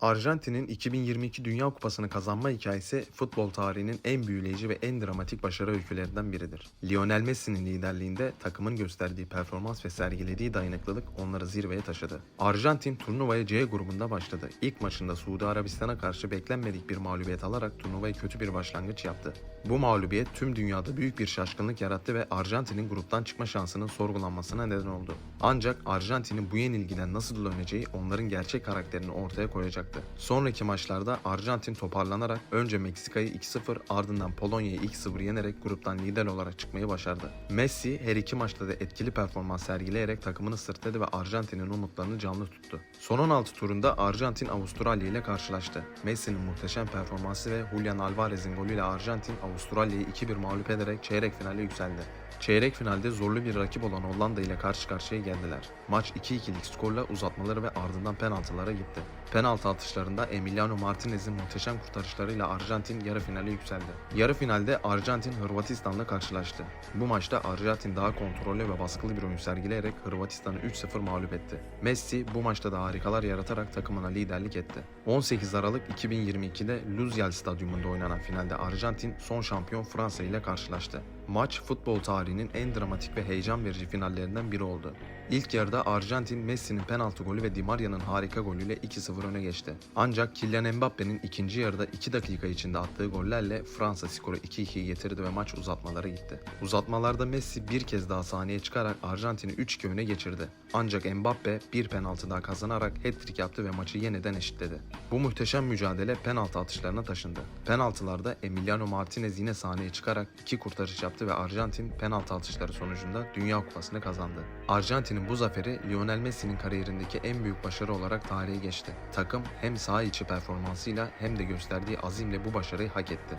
Arjantin'in 2022 Dünya Kupası'nı kazanma hikayesi futbol tarihinin en büyüleyici ve en dramatik başarı öykülerinden biridir. Lionel Messi'nin liderliğinde takımın gösterdiği performans ve sergilediği dayanıklılık onları zirveye taşıdı. Arjantin turnuvaya C grubunda başladı. İlk maçında Suudi Arabistan'a karşı beklenmedik bir mağlubiyet alarak turnuvaya kötü bir başlangıç yaptı. Bu mağlubiyet tüm dünyada büyük bir şaşkınlık yarattı ve Arjantin'in gruptan çıkma şansının sorgulanmasına neden oldu. Ancak Arjantin'in bu yenilgiden nasıl döneceği onların gerçek karakterini ortaya koyacaktı. Sonraki maçlarda Arjantin toparlanarak önce Meksika'yı 2-0 ardından Polonya'yı 2-0 yenerek gruptan lider olarak çıkmayı başardı. Messi her iki maçta da etkili performans sergileyerek takımını sırtladı ve Arjantin'in umutlarını canlı tuttu. Son 16 turunda Arjantin Avustralya ile karşılaştı. Messi'nin muhteşem performansı ve Julian Alvarez'in golüyle Arjantin Avustralya'yı 2-1 mağlup ederek çeyrek finale yükseldi. Çeyrek finalde zorlu bir rakip olan Hollanda ile karşı karşıya geldiler. Maç 2-2'lik skorla uzatmaları ve ardından penaltılara gitti. Penaltı atışlarında Emiliano Martinez'in muhteşem kurtarışlarıyla Arjantin yarı finale yükseldi. Yarı finalde Arjantin Hırvatistan'la karşılaştı. Bu maçta Arjantin daha kontrollü ve baskılı bir oyun sergileyerek Hırvatistan'ı 3-0 mağlup etti. Messi bu maçta da harikalar yaratarak takımına liderlik etti. 18 Aralık 2022'de Lusail Stadyumunda oynanan finalde Arjantin son şampiyon Fransa ile karşılaştı. Maç futbol tarihinin en dramatik ve heyecan verici finallerinden biri oldu. İlk yarıda Arjantin Messi'nin penaltı golü ve Di Maria'nın harika golüyle 2-0 öne geçti. Ancak Kylian Mbappe'nin ikinci yarıda 2 dakika içinde attığı gollerle Fransa skoru 2-2'ye getirdi ve maç uzatmalara gitti. Uzatmalarda Messi bir kez daha sahneye çıkarak Arjantin'i 3-2 öne geçirdi. Ancak Mbappe bir penaltı daha kazanarak hat-trick yaptı ve maçı yeniden eşitledi. Bu muhteşem mücadele penaltı atışlarına taşındı. Penaltılarda Emiliano Martinez yine sahneye çıkarak iki kurtarış yaptı ve Arjantin penaltı atışları sonucunda Dünya Kupası'nı kazandı. Arjantin'in bu zaferi Lionel Messi'nin kariyerindeki en büyük başarı olarak tarihe geçti. Takım hem saha içi performansıyla hem de gösterdiği azimle bu başarıyı hak etti.